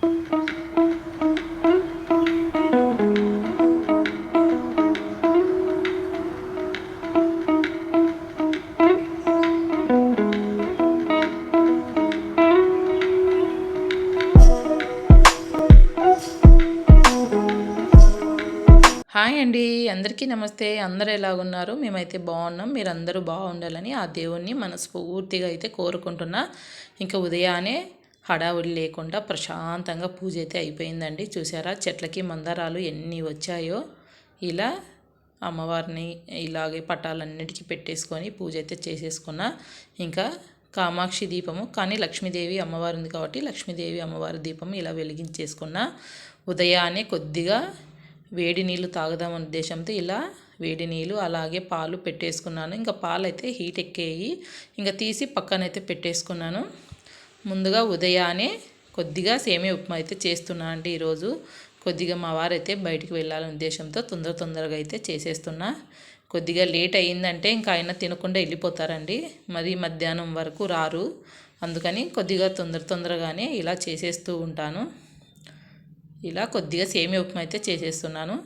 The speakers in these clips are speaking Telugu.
హాయ్ అండి అందరికీ నమస్తే. అందరూ ఎలాగున్నారు మేమైతే బాగున్నాం. మీరు అందరూ బాగుండాలని ఆ దేవుణ్ణి మనస్ఫూర్తిగా అయితే కోరుకుంటున్నా. ఇంకా ఉదయాన్నే హడావుడి లేకుండా ప్రశాంతంగా పూజ అయితే అయిపోయిందండి. చూసారా? చెట్లకి మందారాలు ఎన్ని వచ్చాయో. ఇలా అమ్మవారిని ఇలాగే పటాలన్నిటికీ పెట్టేసుకొని పూజ అయితే చేసేసుకున్న. ఇంకా కామాక్షి దీపము కానీ లక్ష్మీదేవి అమ్మవారు ఉంది కాబట్టి లక్ష్మీదేవి అమ్మవారి దీపం ఇలా వెలిగించేసుకున్న. ఉదయాన్నే కొద్దిగా వేడి నీళ్ళు తాగుదాం ఉద్దేశంతో ఇలా వేడి నీళ్ళు అలాగే పాలు పెట్టేసుకున్నాను. ఇంకా పాలు అయితే హీట్ ఎక్కేయి ఇంకా తీసి పక్కనైతే పెట్టేసుకున్నాను. ముందుగా ఉదయాన్నే కొద్దిగా సేమియా ఉప్మా అయితే చేస్తున్నా అండి ఈరోజు. కొద్దిగా మా వారైతే బయటికి వెళ్ళాలనే ఉద్దేశంతో తొందర తొందరగా అయితే చేసేస్తున్నా. కొద్దిగా లేట్ అయ్యిందంటే ఇంకా ఆయన తినకుండా వెళ్ళిపోతారండి. మరి మధ్యాహ్నం వరకు రారు. అందుకని కొద్దిగా తొందర తొందరగానే ఇలా చేసేస్తూ ఉంటాను. ఇలా కొద్దిగా సేమియా ఉప్మా అయితే చేసేస్తున్నాను.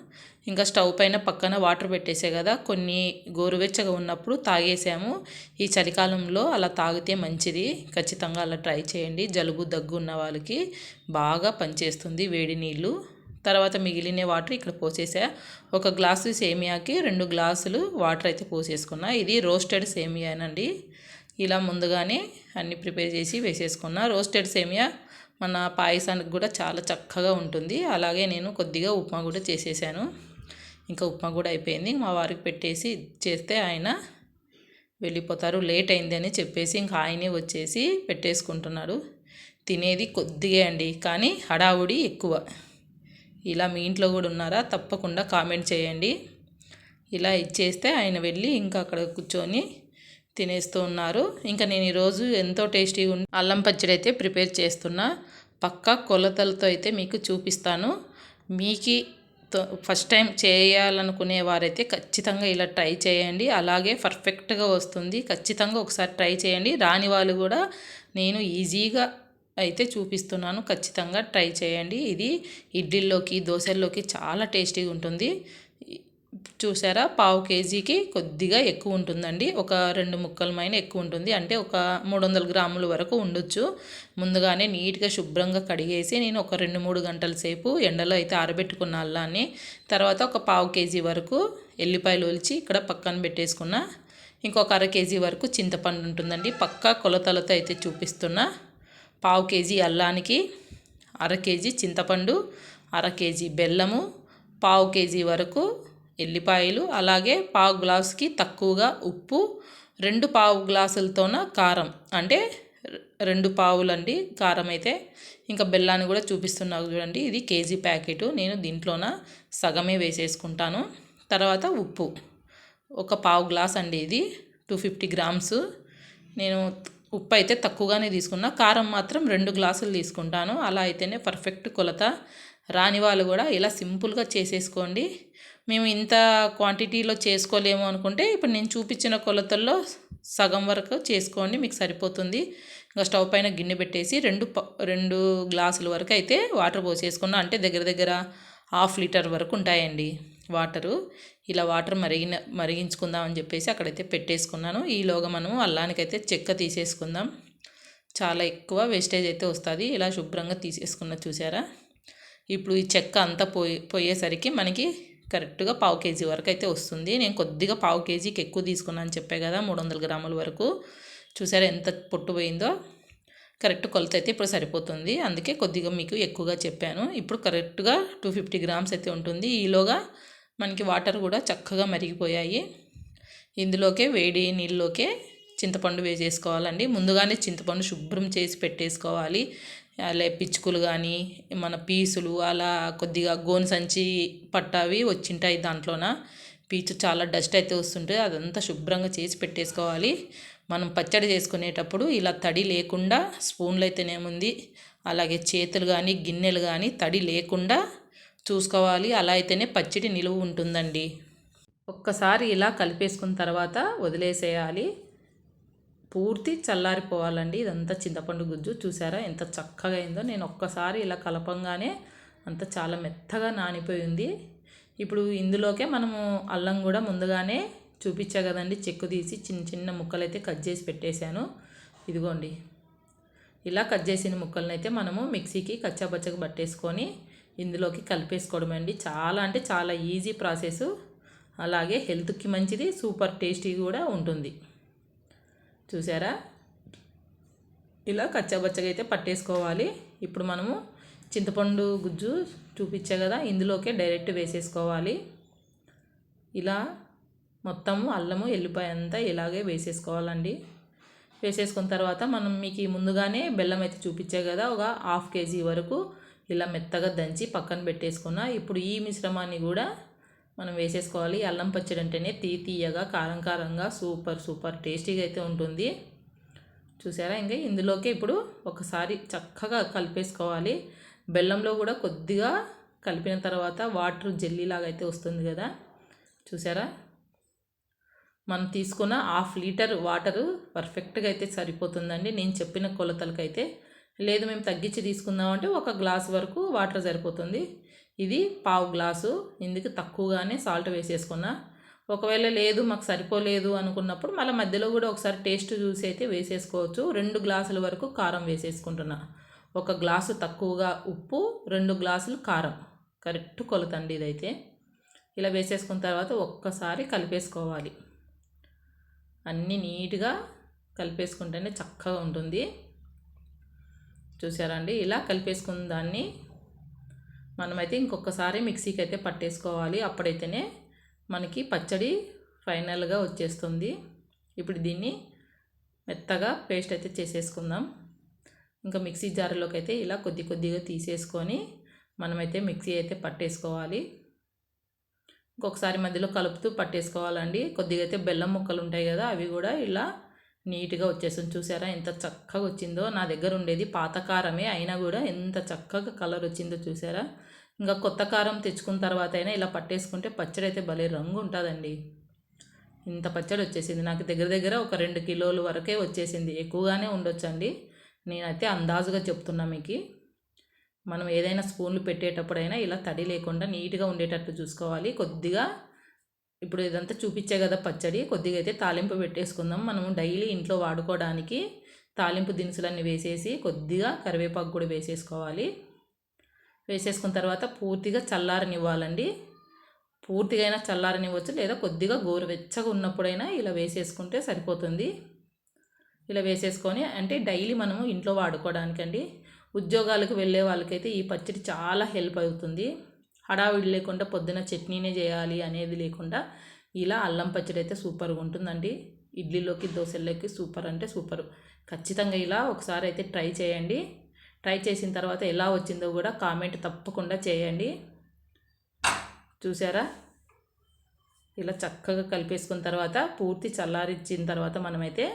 ఇంకా స్టవ్ పైన పక్కన వాటర్ పెట్టేసే కదా కొన్ని గోరువెచ్చగా ఉన్నప్పుడు తాగేసాము. ఈ చలికాలంలో అలా తాగితే మంచిది. ఖచ్చితంగా అలా ట్రై చేయండి. జలుబు దగ్గు ఉన్న వాళ్ళకి బాగా పనిచేస్తుంది వేడి నీళ్ళు. తర్వాత మిగిలిన వాటర్ ఇక్కడ పోసేసా. ఒక గ్లాసు సేమియాకి రెండు గ్లాసులు వాటర్ అయితే పోసేసుకున్నా. ఇది రోస్టెడ్ సేమియానండి. ఇలా ముందుగానే అన్ని ప్రిపేర్ చేసి వేసేసుకున్నా. రోస్టెడ్ సేమియా మన పాయసానికి కూడా చాలా చక్కగా ఉంటుంది. అలాగే నేను కొద్దిగా ఉప్మా కూడా చేసేసాను. ఇంకా ఉప్మా కూడా అయిపోయింది. మా వారికి పెట్టేసి చేస్తే ఆయన వెళ్ళిపోతారు. లేట్ అయింది అని చెప్పేసి ఇంకా ఆయనే వచ్చేసి పెట్టేసుకుంటున్నాడు. తినేది కొద్దిగా అండి కానీ హడావుడి ఎక్కువ. ఇలా మీ ఇంట్లో కూడా ఉన్నారా? తప్పకుండా కామెంట్ చేయండి. ఇలా ఇచ్చేస్తే ఆయన వెళ్ళి ఇంకా అక్కడ కూర్చొని తినేస్తూ ఉన్నారు. ఇంకా నేను ఈరోజు ఎంతో టేస్టీగా ఉండి అల్లం పచ్చడి అయితే ప్రిపేర్ చేస్తున్నా. పక్కా కొలతలతో అయితే మీకు చూపిస్తాను. మీకు ఫస్ట్ టైం చేయాలనుకునే వారైతే ఖచ్చితంగా ఇలా ట్రై చేయండి. అలాగే పర్ఫెక్ట్గా వస్తుంది. ఖచ్చితంగా ఒకసారి ట్రై చేయండి. రాని వాళ్ళు కూడా నేను ఈజీగా అయితే చూపిస్తున్నాను. ఖచ్చితంగా ట్రై చేయండి. ఇది ఇడ్లీల్లోకి దోశల్లోకి చాలా టేస్టీగా ఉంటుంది. చూసారా? పావు కేజీకి కొద్దిగా ఎక్కువ ఉంటుందండి. ఒక రెండు ముక్కలమైన ఎక్కువ ఉంటుంది. అంటే ఒక మూడు వందల గ్రాముల వరకు ఉండొచ్చు. ముందుగానే నీట్గా శుభ్రంగా కడిగేసి నేను ఒక రెండు మూడు గంటల సేపు ఎండలో అయితే ఆరబెట్టుకున్న అల్లాన్ని తర్వాత ఒక పావు కేజీ వరకు ఎల్లిపాయలు ఒలిచి ఇక్కడ పక్కన పెట్టేసుకున్న ఇంకొక అర కేజీ వరకు చింతపండు ఉంటుందండి. పక్కా కొలతలతో అయితే చూపిస్తున్నా పావు కేజీ అల్లానికి అర కేజీ చింతపండు అర కేజీ బెల్లము పావు కేజీ వరకు ఎల్లిపాయలు అలాగే పావు గ్లాసుకి తక్కువగా ఉప్పు రెండు పావు గ్లాసులతోన కారం. అంటే రెండు పావులండి కారం అయితే ఇంకా బెల్లాన్ని కూడా చూపిస్తున్నాను చూడండి. ఇది కేజీ ప్యాకెట్. నేను దీంట్లోన సగమే వేసేసుకుంటాను. తర్వాత ఉప్పు. ఒక పావు గ్లాస్ అండి ఇది. Two fifty grams. నేను ఉప్పు అయితే తక్కువగానే తీసుకున్నా. కారం మాత్రం రెండు గ్లాసులు తీసుకుంటాను. అలా అయితేనే పర్ఫెక్ట్ కొలత. రాని వాళ్ళు కూడా ఇలా సింపుల్గా చేసేసుకోండి. మేము ఇంత క్వాంటిటీలో చేసుకోలేము అనుకుంటే ఇప్పుడు నేను చూపించిన కొలతల్లో సగం వరకు చేసుకోండి మీకు సరిపోతుంది. ఇంకా స్టవ్ పైన గిన్నె పెట్టేసి రెండు రెండు గ్లాసుల వరకు అయితే వాటర్ పోసేసుకున్నా అంటే దగ్గర దగ్గర హాఫ్ లీటర్ వరకు ఉంటాయండి వాటరు. ఇలా వాటర్ మరిగిన మరిగించుకుందాం అని చెప్పేసి అక్కడైతే పెట్టేసుకున్నాను. ఈలోగా మనము అల్లానికైతే చెక్క తీసేసుకుందాం. చాలా ఎక్కువ వేస్టేజ్ అయితే వస్తుంది. ఇలా శుభ్రంగా తీసేసుకున్న చూసారా? ఇప్పుడు ఈ చెక్క అంతా పోయి పోయేసరికి మనకి కరెక్ట్గా పావు కేజీ వరకు అయితే వస్తుంది. నేను కొద్దిగా పావు కేజీకి ఎక్కువ తీసుకున్నాను చెప్పే కదా మూడు వందల గ్రాముల వరకు. చూసారా ఎంత పొట్టు పోయిందో? కరెక్ట్ కొలత అయితే ఇప్పుడు సరిపోతుంది. అందుకే కొద్దిగా మీకు ఎక్కువగా చెప్పాను. ఇప్పుడు కరెక్ట్గా టూ ఫిఫ్టీ గ్రామ్స్ అయితే ఉంటుంది. ఈలోగా మనకి వాటర్ కూడా చక్కగా మరిగిపోయాయి. ఇందులోకే వేడి నీళ్ళలోకే చింతపండు వేసేసుకోవాలండి. ముందుగానే చింతపండు శుభ్రం చేసి పెట్టేసుకోవాలి. అలా పిచ్చుకలు కానీ మన పీసులు అలా కొద్దిగా గోను సంచి పట్టవి వచ్చింటాయి దాంట్లోన. పీచు చాలా డస్ట్ అయితే వస్తుంటే అదంతా శుభ్రంగా చేసి పెట్టేసుకోవాలి. మనం పచ్చడి చేసుకునేటప్పుడు ఇలా తడి లేకుండా స్పూన్లు అయితేనేముంది అలాగే చేతులు కానీ గిన్నెలు కానీ తడి లేకుండా చూసుకోవాలి. అలా అయితేనే పచ్చడి నిలువ ఉంటుందండి. ఒక్కసారి ఇలా కలిపేసుకున్న తర్వాత వదిలేసేయాలి. పూర్తి చల్లారిపోవాలండి. ఇదంతా చింతపండు గుజ్జు చూసారా? ఎంత చక్కగా అయిందో. నేను ఒక్కసారి ఇలా కలపంగానే అంత చాలా మెత్తగా నానిపోయింది. ఇప్పుడు ఇందులోకే మనము అల్లం కూడా ముందుగానే చూపించా కదండి. చెక్కు తీసి చిన్న చిన్న ముక్కలు అయితే కట్ చేసి పెట్టేశాను. ఇదిగోండి. ఇలా కట్ చేసిన ముక్కలను అయితే మనము మిక్సీకి కచ్చాపచ్చగా పట్టేసుకొని ఇందులోకి కలిపేసుకోవడం అండి. చాలా అంటే చాలా ఈజీ ప్రాసెస్. అలాగే హెల్త్కి మంచిది సూపర్ టేస్టీ కూడా ఉంటుంది. చూసారా? ఇలా కచ్చాబచ్చగా అయితే పట్టేసుకోవాలి. ఇప్పుడు మనము చింతపండు గుజ్జు చూపించే కదా ఇందులోకే డైరెక్ట్ వేసేసుకోవాలి. ఇలా మొత్తము అల్లము ఎల్లిపాయ అంతా ఇలాగే వేసేసుకోవాలండి. వేసేసుకున్న తర్వాత మనం మీకు ముందుగానే బెల్లం అయితే చూపించే కదా ఒక హాఫ్ కేజీ వరకు ఇలా మెత్తగా దంచి పక్కన పెట్టేసుకున్న. ఇప్పుడు ఈ మిశ్రమాన్ని కూడా మనం వేసేసుకోవాలి. అల్లం పచ్చడి అంటేనే తీ తీయగా కారం కారంగా సూపర్ సూపర్ టేస్టీగా అయితే ఉంటుంది. చూసారా? ఇంకా ఇందులోకి ఇప్పుడు ఒకసారి చక్కగా కలిపేసుకోవాలి. బెల్లంలో కూడా కొద్దిగా కలిపిన తర్వాత వాటర్ జెల్లీలాగా అయితే వస్తుంది కదా? చూసారా? మనం తీసుకున్న హాఫ్ లీటర్ వాటరు పర్ఫెక్ట్గా అయితే సరిపోతుందండి. నేను చెప్పిన కొలతలకైతే. లేదు మేము తగ్గించి తీసుకుందామంటే ఒక గ్లాస్ వరకు వాటర్ సరిపోతుంది. ఇది పావు గ్లాసు. ఇందుకు తక్కువగానే సాల్ట్ వేసేసుకున్నా. ఒకవేళ లేదు మాకు సరిపోలేదు అనుకున్నప్పుడు మళ్ళీ మధ్యలో కూడా ఒకసారి టేస్ట్ చూసి అయితే వేసేసుకోవచ్చు. రెండు గ్లాసుల వరకు కారం వేసేసుకుంటున్నా. ఒక గ్లాసు తక్కువగా ఉప్పు రెండు గ్లాసులు కారం. కరెక్ట్ కొలతండి ఇదైతే. ఇలా వేసేసుకున్న తర్వాత ఒక్కసారి కలిపేసుకోవాలి. అన్నీ నీట్గా కలిపేసుకుంటేనే చక్కగా ఉంటుంది. చూసారండి ఇలా కలిపేసుకున్న దాన్ని మనమైతే ఇంకొకసారి మిక్సీకి అయితే పట్టేసుకోవాలి. అప్పుడైతేనే మనకి పచ్చడి ఫైనల్గా వచ్చేస్తుంది. ఇప్పుడు దీన్ని మెత్తగా పేస్ట్ అయితే చేసేసుకుందాం. ఇంకా మిక్సీ జార్లోకి అయితే ఇలా కొద్ది కొద్దిగా తీసేసుకొని మనమైతే మిక్సీ అయితే పట్టేసుకోవాలి. ఇంకొకసారి మధ్యలో కలుపుతూ పట్టేసుకోవాలండి. కొద్దిగా అయితే బెల్లం ముక్కలు ఉంటాయి కదా అవి కూడా ఇలా నీట్గా వచ్చేస్తుంది. చూసారా ఎంత చక్కగా వచ్చిందో. నా దగ్గర ఉండేది పాత కారమే అయినా కూడా ఎంత చక్కగా కలర్ వచ్చిందో చూసారా. ఇంకా కొత్త కారం తెచ్చుకున్న తర్వాత అయినా ఇలా పట్టేసుకుంటే పచ్చడి అయితే భలే రంగు ఉంటుందండి ఇంత పచ్చడి వచ్చేసింది. నాకు దగ్గర దగ్గర ఒక రెండు కిలోలు వరకే వచ్చేసింది. ఎక్కువగానే ఉండొచ్చండి. నేనైతే అందాజుగా చెప్తున్నా మీకు. మనం ఏదైనా స్పూన్లు పెట్టేటప్పుడైనా ఇలా తడి లేకుండా నీట్గా ఉండేటట్టు చూసుకోవాలి. కొద్దిగా ఇప్పుడు ఇదంతా చూపించే కదా పచ్చడి. కొద్దిగా అయితే తాలింపు పెట్టేసుకుందాం. మనం డైలీ ఇంట్లో వాడుకోవడానికి తాలింపు దినుసులన్నీ వేసేసి కొద్దిగా కరివేపాకు కూడా వేసేసుకోవాలి. వేసేసుకున్న తర్వాత పూర్తిగా చల్లారనివ్వాలండి. పూర్తిగా అయినా చల్లారనివ్వచ్చు లేదా కొద్దిగా గోరువెచ్చగా ఉన్నప్పుడైనా ఇలా వేసేసుకుంటే సరిపోతుంది. ఇలా వేసేసుకొని అంటే డైలీ మనము ఇంట్లో వాడుకోవడానికండి. ఉద్యోగాలకు వెళ్ళే వాళ్ళకైతే ఈ పచ్చడి చాలా హెల్ప్ అవుతుంది. హడావిడి లేకుండా పొద్దున చట్నీనే చేయాలి అనేది లేకుండా ఇలా అల్లం పచ్చడి అయితే సూపర్గా ఉంటుందండి. ఇడ్లీలోకి దోశల్లోకి సూపర్ అంటే సూపర్. ఖచ్చితంగా ఇలా ఒకసారి అయితే ట్రై చేయండి. ట్రై చేసిన తర్వాత ఎలా వచ్చిందో కూడా కామెంట్ తప్పకుండా చేయండి. చూసారా? ఇలా చక్కగా కలిపేసుకున్న తర్వాత పూర్తి చల్లారిచ్చిన తర్వాత మనమైతే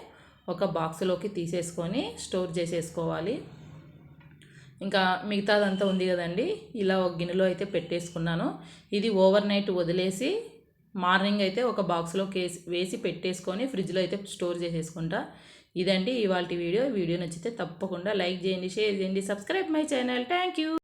ఒక బాక్స్లోకి తీసేసుకొని స్టోర్ చేసేసుకోవాలి. ఇంకా మిగతాదంతా ఉంది కదండి ఇలా ఒక గిన్నెలో అయితే పెట్టేసుకున్నాను. ఇది ఓవర్ నైట్ వదిలేసి మార్నింగ్ అయితే ఒక బాక్స్లో కేసి వేసి పెట్టేసుకొని ఫ్రిడ్జ్లో అయితే స్టోర్ చేసేసుకుంటా. ఇదండి ఇవాళ వీడియో. వీడియో నచ్చితే తప్పకుండా లైక్ చేయండి షేర్ చేయండి subscribe my channel. Thank you